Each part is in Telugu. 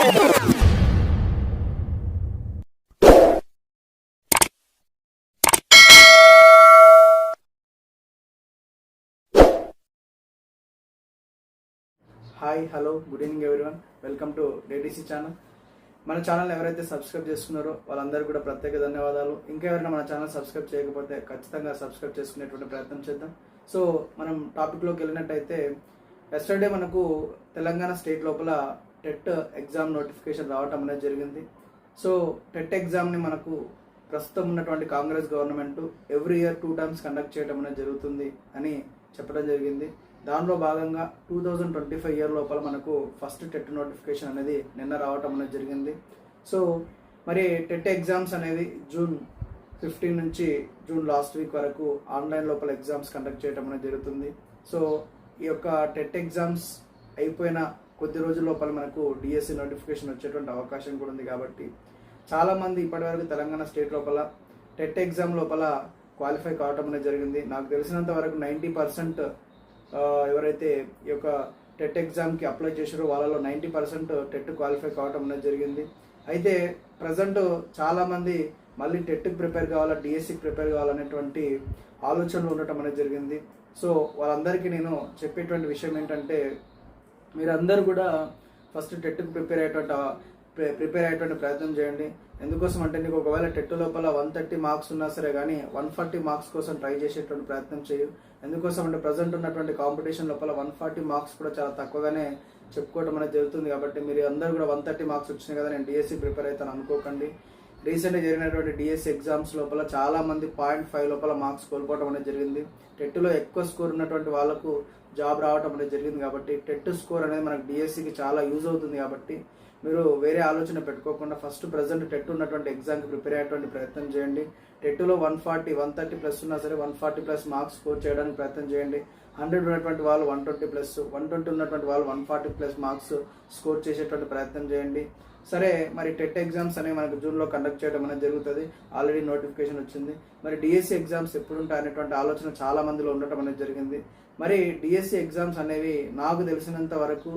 Hi hello good evening everyone. Welcome to DTC channel. మన ఛానల్ ఎవరైతే సబ్స్క్రైబ్ చేసుకున్నారో వాళ్ళందరికీ కూడా ప్రత్యేక ధన్యవాదాలు. ఇంకా ఎవరైనా మన ఛానల్ సబ్స్క్రైబ్ చేయకపోతే ఖచ్చితంగా సబ్స్క్రైబ్ చేసుకునేటువంటి ప్రయత్నం చేద్దాం. సో మనం టాపిక్లోకి వెళ్ళినట్టయితే ఎస్టర్డే మనకు తెలంగాణ స్టేట్ లోపల టెట్ ఎగ్జామ్ నోటిఫికేషన్ రావటం అనేది జరిగింది. సో టెట్ ఎగ్జామ్ని మనకు ప్రస్తుతం ఉన్నటువంటి Congress government every year two times conduct చేయడం అనేది జరుగుతుంది అని చెప్పడం జరిగింది. దానిలో భాగంగా two thousand twenty five year లోపల మనకు ఫస్ట్ టెట్ నోటిఫికేషన్ అనేది నిన్న రావటం అనేది జరిగింది. సో మరి టెట్ ఎగ్జామ్స్ అనేది జూన్ ఫిఫ్టీన్ నుంచి జూన్ లాస్ట్ వీక్ వరకు ఆన్లైన్ లోపల ఎగ్జామ్స్ కండక్ట్ చేయడం అనేది జరుగుతుంది. సో ఈ యొక్క టెట్ ఎగ్జామ్స్ అయిపోయిన కొద్ది రోజుల లోపల మనకు డిఎస్సి నోటిఫికేషన్ వచ్చేటువంటి అవకాశం కూడా ఉంది కాబట్టి చాలామంది ఇప్పటివరకు తెలంగాణ స్టేట్ లోపల టెట్ ఎగ్జామ్ లోపల క్వాలిఫై కావటం అనేది జరిగింది. నాకు తెలిసినంత వరకు నైంటీ పర్సెంట్ ఎవరైతే ఈ యొక్క టెట్ ఎగ్జామ్కి అప్లై చేశారో వాళ్ళలో నైంటీ పర్సెంట్ టెట్ క్వాలిఫై కావటం అనేది జరిగింది. అయితే ప్రజెంట్ చాలామంది మళ్ళీ టెట్కి ప్రిపేర్ కావాలా డిఎస్సికి ప్రిపేర్ కావాలనేటువంటి ఆలోచనలు ఉండటం అనేది జరిగింది. సో వాళ్ళందరికీ నేను చెప్పేటువంటి విషయం ఏంటంటే మీరందరూ కూడా ఫస్ట్ టెట్కు ప్రిపేర్ అయ్యేటువంటి ప్రిపేర్ అయ్యేటువంటి ప్రయత్నం చేయండి. ఎందుకోసం అంటే నీకు ఒకవేళ టెట్ లోపల వన్ థర్టీ మార్క్స్ ఉన్నా సరే కానీ వన్ ఫార్టీ మార్క్స్ కోసం ట్రై చేసేటువంటి ప్రయత్నం చేయు. ఎందుకోసం అంటే ప్రజెంట్ ఉన్నటువంటి కాంపిటీషన్ లోపల వన్ ఫార్టీ మార్క్స్ కూడా చాలా తక్కువగానే చెప్పుకోవడం అనేది జరుగుతుంది కాబట్టి మీరు అందరూ కూడా వన్ థర్టీ మార్క్స్ వచ్చినాయి కదా నేను డిఎస్సి ప్రిపేర్ అవుతాను అనుకోకండి. రీసెంట్గా జరిగినటువంటి డిఎస్సి ఎగ్జామ్స్ లోపల చాలా మంది పాయింట్ ఫైవ్ లోపల మార్క్స్ కోల్పోవడం అనేది జరిగింది. టెట్లో ఎక్కువ స్కోర్ ఉన్నటువంటి వాళ్ళకు జాబ్ రావటం అనేది జరిగింది కాబట్టి టెట్ స్కోర్ అనేది మనకు డిఎస్సికి చాలా యూజ్ అవుతుంది కాబట్టి మీరు వేరే ఆలోచన పెట్టుకోకుండా ఫస్ట్ ప్రజెంట్ టెట్ ఉన్నటువంటి ఎగ్జామ్కి ప్రిపేర్ అయ్యేటువంటి ప్రయత్నం చేయండి. టెట్లో one forty one thirty plus ఉన్నా సరే one forty plus marks score చేయడానికి ప్రయత్నం చేయండి. హండ్రెడ్ ఉన్నటువంటి వాళ్ళు one twenty plus one twenty ఉన్నటువంటి వాళ్ళు one forty plus marks score చేసేటువంటి ప్రయత్నం చేయండి. సరే మరి టెట్ ఎగ్జామ్స్ అనేవి మనకు జూన్లో కండక్ట్ చేయడం అనేది జరుగుతుంది. ఆల్రెడీ నోటిఫికేషన్ వచ్చింది. మరి డిఎస్సి ఎగ్జామ్స్ ఎప్పుడు ఉంటాయి అనేటువంటి ఆలోచన చాలా మందిలో ఉండటం అనేది జరిగింది. మరి డిఎస్సి ఎగ్జామ్స్ అనేవి నాకు తెలిసినంత వరకు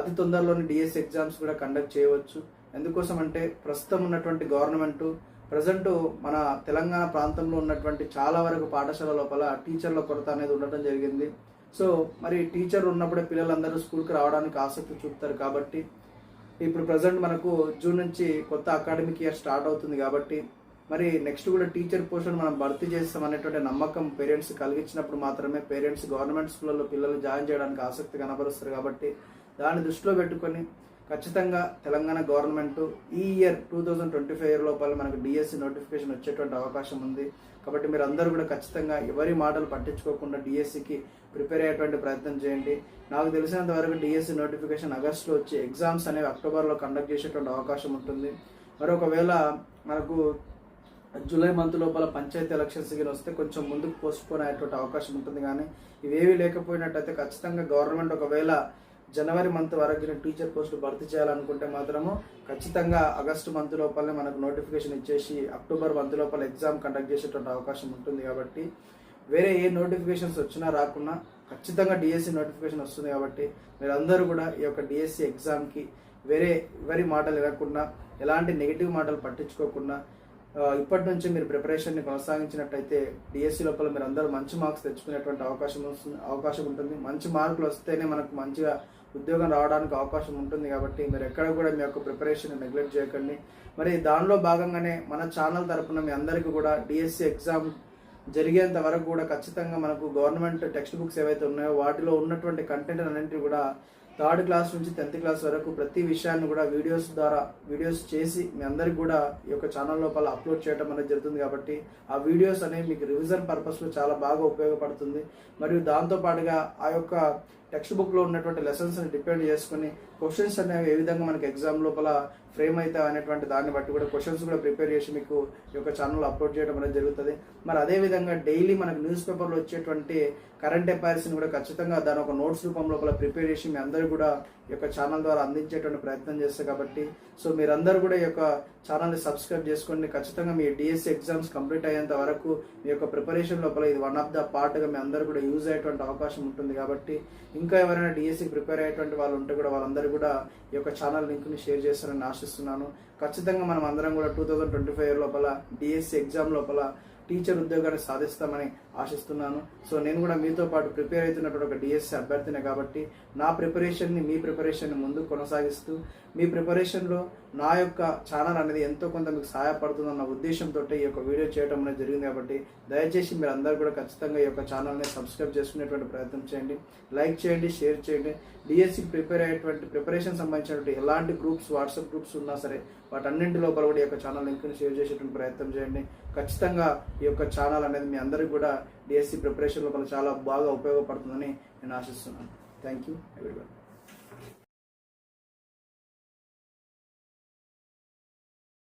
అతి తొందరలోనే డిఎస్సి ఎగ్జామ్స్ కూడా కండక్ట్ చేయవచ్చు. ఎందుకోసం అంటే ప్రస్తుతం ఉన్నటువంటి గవర్నమెంట్ ప్రజెంట్ మన తెలంగాణ ప్రాంతంలో ఉన్నటువంటి చాలా వరకు పాఠశాల లోపల టీచర్ల కొరత అనేది ఉండటం జరిగింది. సో మరి టీచర్ ఉన్నప్పుడే పిల్లలందరూ స్కూల్కి రావడానికి ఆసక్తి చూపుతారు కాబట్టి ఇప్పుడు ప్రజెంట్ మనకు జూన్ నుంచి కొత్త అకాడమిక్ ఇయర్ స్టార్ట్ అవుతుంది కాబట్టి మరి నెక్స్ట్ కూడా టీచర్ పోస్టును మనం భర్తీ చేస్తాం అనేటువంటి నమ్మకం పేరెంట్స్ కలిగించినప్పుడు మాత్రమే పేరెంట్స్ గవర్నమెంట్ స్కూళ్ళలో పిల్లలు జాయిన్ చేయడానికి ఆసక్తి కనబరుస్తారు కాబట్టి దాన్ని దృష్టిలో పెట్టుకొని ఖచ్చితంగా తెలంగాణ గవర్నమెంట్ ఈ year two thousand twenty five year లోపల మనకు డిఎస్సి నోటిఫికేషన్ వచ్చేటువంటి అవకాశం ఉంది. కాబట్టి మీరు అందరూ కూడా ఖచ్చితంగా ఎవరి మాటలు పట్టించుకోకుండా డిఎస్సికి ప్రిపేర్ అయ్యేటువంటి ప్రయత్నం చేయండి. నాకు తెలిసినంత వరకు డిఎస్సి నోటిఫికేషన్ ఆగస్టులో వచ్చి ఎగ్జామ్స్ అనేవి అక్టోబర్లో కండక్ట్ చేసేటువంటి అవకాశం ఉంటుంది. మరి ఒకవేళ మనకు జూలై మంత్ లోపల పంచాయతీ ఎలక్షన్స్ గిన వస్తే కొంచెం ముందుకు పోస్ట్పోన్ అయ్యేటువంటి అవకాశం ఉంటుంది. కానీ ఇవేవి లేకపోయినట్టయితే ఖచ్చితంగా గవర్నమెంట్ ఒకవేళ జనవరి మంత్ వరకు టీచర్ పోస్టులు భర్తీ చేయాలనుకుంటే మాత్రము ఖచ్చితంగా ఆగస్టు మంత్ లోపలనే మనకు నోటిఫికేషన్ ఇచ్చేసి అక్టోబర్ మంత్ లోపల ఎగ్జామ్ కండక్ట్ చేసేటువంటి అవకాశం ఉంటుంది కాబట్టి వేరే ఏ నోటిఫికేషన్స్ వచ్చినా రాకున్నా ఖచ్చితంగా డిఎస్సి నోటిఫికేషన్ వస్తుంది కాబట్టి మీరందరూ కూడా ఈ యొక్క డిఎస్సి ఎగ్జామ్కి వేరే ఎవరి మాటలు వినకుండా ఎలాంటి నెగిటివ్ మాటలు పట్టించుకోకుండా ఇప్పటి నుంచి మీరు ప్రిపరేషన్ని కొనసాగించినట్టయితే డిఎస్సి లోపల మీరు అందరూ మంచి మార్క్స్ తెచ్చుకునేటువంటి అవకాశం వస్తుంది అవకాశం ఉంటుంది. మంచి మార్కులు వస్తేనే మనకు మంచిగా ఉద్యోగం రావడానికి అవకాశం ఉంటుంది కాబట్టి మీరు ఎక్కడ కూడా మీ యొక్క ప్రిపరేషన్ నెగ్లెక్ట్ చేయకండి. మరి దానిలో భాగంగానే మన ఛానల్ తరపున మీ అందరికీ కూడా డిఎస్సి ఎగ్జామ్ జరిగేంత వరకు కూడా ఖచ్చితంగా మనకు గవర్నమెంట్ టెక్స్ట్ బుక్స్ ఏవైతే ఉన్నాయో వాటిలో ఉన్నటువంటి కంటెంట్ అన్నింటినీ కూడా థర్డ్ క్లాస్ నుంచి టెన్త్ క్లాస్ వరకు ప్రతి విషయాన్ని కూడా వీడియోస్ ద్వారా వీడియోస్ చేసి మీ అందరికి కూడా ఈ యొక్క ఛానల్ లోపల అప్లోడ్ చేయడం అనేది జరుగుతుంది కాబట్టి ఆ వీడియోస్ అనేవి మీకు రివిజన్ పర్పస్లో చాలా బాగా ఉపయోగపడుతుంది. మరియు దాంతో పాటుగా ఆ యొక్క టెక్స్ట్ బుక్లో ఉన్నటువంటి లెసన్స్ని డిపెండ్ చేసుకుని క్వశ్చన్స్ అనేవి ఏ విధంగా మనకి ఎగ్జామ్ లోపల ఫ్రేమ్ అవుతావు అనేటువంటి దాన్ని బట్టి కూడా క్వశ్చన్స్ కూడా ప్రిపేర్ చేసి మీకు ఈ యొక్క ఛానల్ అప్లోడ్ చేయడం అనేది జరుగుతుంది. మరి అదే విధంగా డైలీ మనకు న్యూస్ పేపర్లో వచ్చేటువంటి కరెంట్ అఫైర్స్ని కూడా ఖచ్చితంగా దాని ఒక నోట్స్ రూపం లోపల ప్రిపేర్ చేసి మీ అందరూ కూడా యొక్క ఛానల్ ద్వారా అందించేటువంటి ప్రయత్నం చేస్తాయి కాబట్టి సో మీరందరూ కూడా ఈ యొక్క ఛానల్ని సబ్స్క్రైబ్ చేసుకోండి ఖచ్చితంగా మీ డిఎస్సి ఎగ్జామ్స్ కంప్లీట్ అయ్యేంత వరకు మీ యొక్క ప్రిపరేషన్ లోపల ఇది వన్ ఆఫ్ ద పార్ట్గా మీ అందరూ కూడా యూజ్ అయ్యేటువంటి అవకాశం ఉంటుంది కాబట్టి ఇంకా ఎవరైనా డిఎస్సి ప్రిపేర్ అయ్యేటువంటి వాళ్ళు ఉంటే కూడా వాళ్ళందరూ వాళ్ళందరూ కూడా ఈ యొక్క ఛానల్ లింక్ని షేర్ చేస్తారని ఆశిస్తున్నాను. ఖచ్చితంగా మనం అందరం కూడా టూ థౌజండ్ ట్వంటీ ఫైవ్ లోపల డిఎస్సి ఎగ్జామ్ లోపల టీచర్ ఉద్యోగాన్ని సాధిస్తామని ఆశిస్తున్నాను. సో నేను కూడా మీతో పాటు ప్రిపేర్ అవుతున్నటువంటి ఒక డిఎస్సి అభ్యర్థినే కాబట్టి నా ప్రిపరేషన్ని మీ ప్రిపరేషన్ని ముందు కొనసాగిస్తూ మీ ప్రిపరేషన్లో నా యొక్క ఛానల్ అనేది ఎంతో కొంత మీకు సహాయపడుతుందన్న ఉద్దేశంతో ఈ యొక్క వీడియో చేయడం అనేది జరిగింది కాబట్టి దయచేసి మీరు అందరూ కూడా ఖచ్చితంగా ఈ యొక్క ఛానల్ని సబ్స్క్రైబ్ చేసుకునేటువంటి ప్రయత్నం చేయండి. లైక్ చేయండి షేర్ చేయండి. డిఎస్సికి ప్రిపేర్ అయ్యేటువంటి ప్రిపరేషన్ సంబంధించినటువంటి ఎలాంటి గ్రూప్స్ వాట్సాప్ గ్రూప్స్ ఉన్నా సరే వాటన్నింటి లోపల కూడా ఈ యొక్క ఛానల్ లింక్ని షేర్ చేసేటువంటి ప్రయత్నం చేయండి. ఖచ్చితంగా ఈ యొక్క ఛానల్ అనేది మీ అందరికీ కూడా డిఎస్సి ప్రిపరేషన్ లోపల చాలా బాగా ఉపయోగపడుతుందని నేను ఆశిస్తున్నాను. Thank you everyone